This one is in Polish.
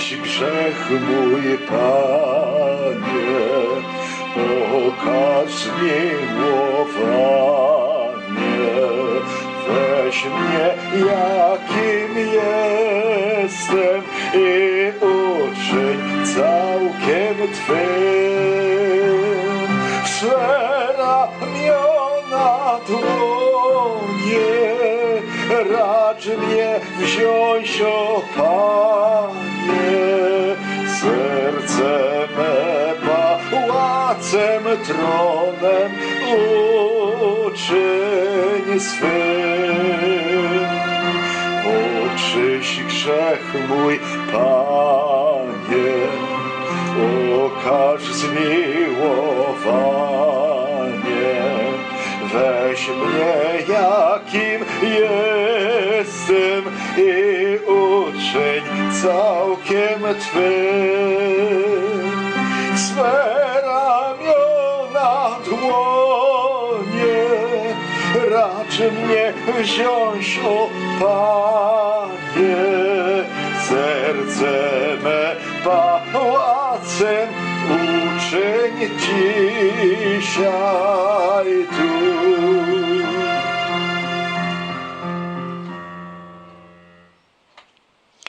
Oczyś grzech mój Panie, okaż miłowanie. Weź mnie, jakim jestem i uczyń całkiem Twym. Swe ramiona dłonie, racz mnie wziąć, o Panie. Pałacem, tronem uczyń swym. Oczyś grzech mój, Panie, okaż zmiłowanie. Weź mnie, jakim jestem i uczyń całkiem Twym. Swe racz mnie wziąć, o Panie. Serce me pałacem uczyń dzisiaj tu.